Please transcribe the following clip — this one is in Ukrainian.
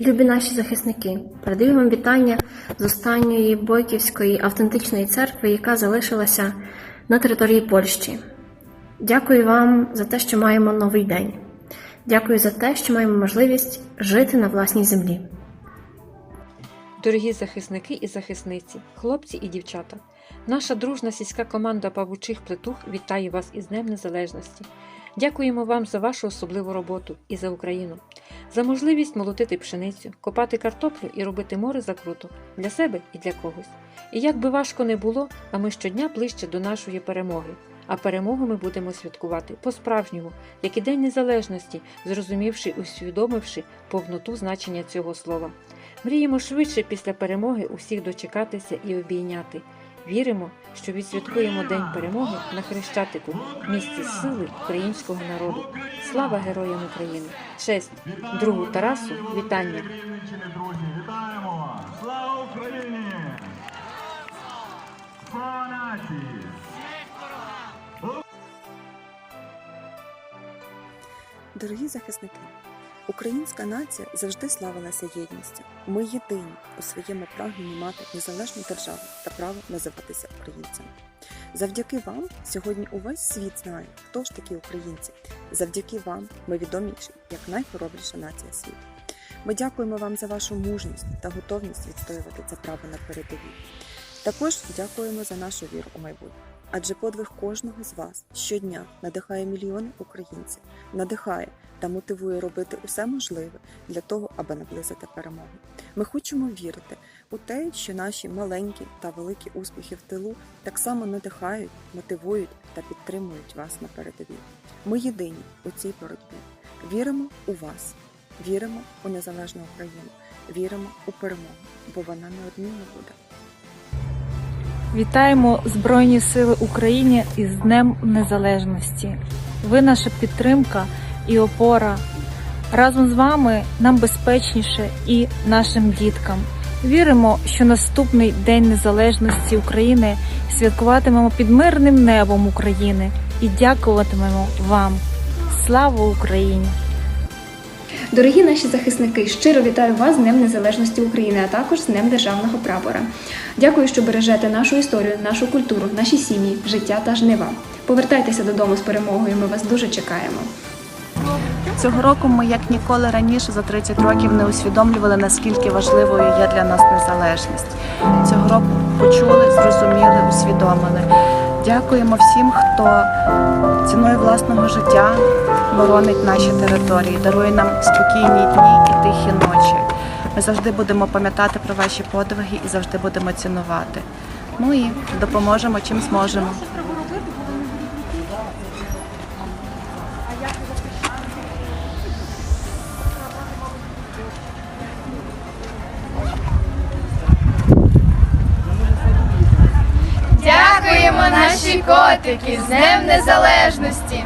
Любі наші захисники, передаю вам вітання з останньої Бойківської автентичної церкви, яка залишилася на території Польщі. Дякую вам за те, що маємо новий день. Дякую за те, що маємо можливість жити на власній землі. Дорогі захисники і захисниці, хлопці і дівчата, наша дружна сільська команда павучих плетух вітає вас із Днем Незалежності. Дякуємо вам за вашу особливу роботу і за Україну, за можливість молотити пшеницю, копати картоплю і робити море закруток для себе і для когось. І як би важко не було, а ми щодня ближче до нашої перемоги. А перемогу ми будемо святкувати по-справжньому, як і День Незалежності, зрозумівши і усвідомивши повноту значення цього слова. Мріємо швидше після перемоги усіх дочекатися і обійняти. Віримо, що відсвяткуємо День перемоги на Хрещатику, місці сили українського народу. Слава героям України! Честь другу Тарасу, вітання! Вітаємо! Слава Україні! Слава нації! Дорогі захисники, українська нація завжди славилася єдністю. Ми єдині у своєму прагненні мати незалежну державу та право називатися українцями. Завдяки вам сьогодні увесь світ знає, хто ж такі українці. Завдяки вам ми відоміші як найхоробріша нація світу. Ми дякуємо вам за вашу мужність та готовність відстоювати це право на передовій. Також дякуємо за нашу віру у майбутнє. Адже подвиг кожного з вас щодня надихає мільйони українців, надихає та мотивує робити усе можливе для того, аби наблизити перемогу. Ми хочемо вірити у те, що наші маленькі та великі успіхи в тилу так само надихають, мотивують та підтримують вас на передовій. Ми єдині у цій боротьбі. Віримо у вас, віримо у незалежну Україну, віримо у перемогу, бо вона неодмінно буде. Вітаємо Збройні Сили України із Днем Незалежності. Ви наша підтримка і опора. Разом з вами нам безпечніше і нашим діткам. Віримо, що наступний День Незалежності України святкуватимемо під мирним небом України і дякуватимемо вам. Слава Україні! Дорогі наші захисники, щиро вітаю вас з Днем Незалежності України, а також з Днем Державного прапора. Дякую, що бережете нашу історію, нашу культуру, наші сім'ї, життя та жнива. Повертайтеся додому з перемогою. Ми вас дуже чекаємо. Цього року ми як ніколи раніше за 30 років не усвідомлювали, наскільки важливою є для нас незалежність. Цього року почули, зрозуміли, усвідомили. Дякуємо всім, хто ціною власного життя боронить наші території, дарує нам спокійні дні і тихі ночі. Ми завжди будемо пам'ятати про ваші подвиги і завжди будемо цінувати. Ну і допоможемо чим зможемо. Наші з Днем Незалежності.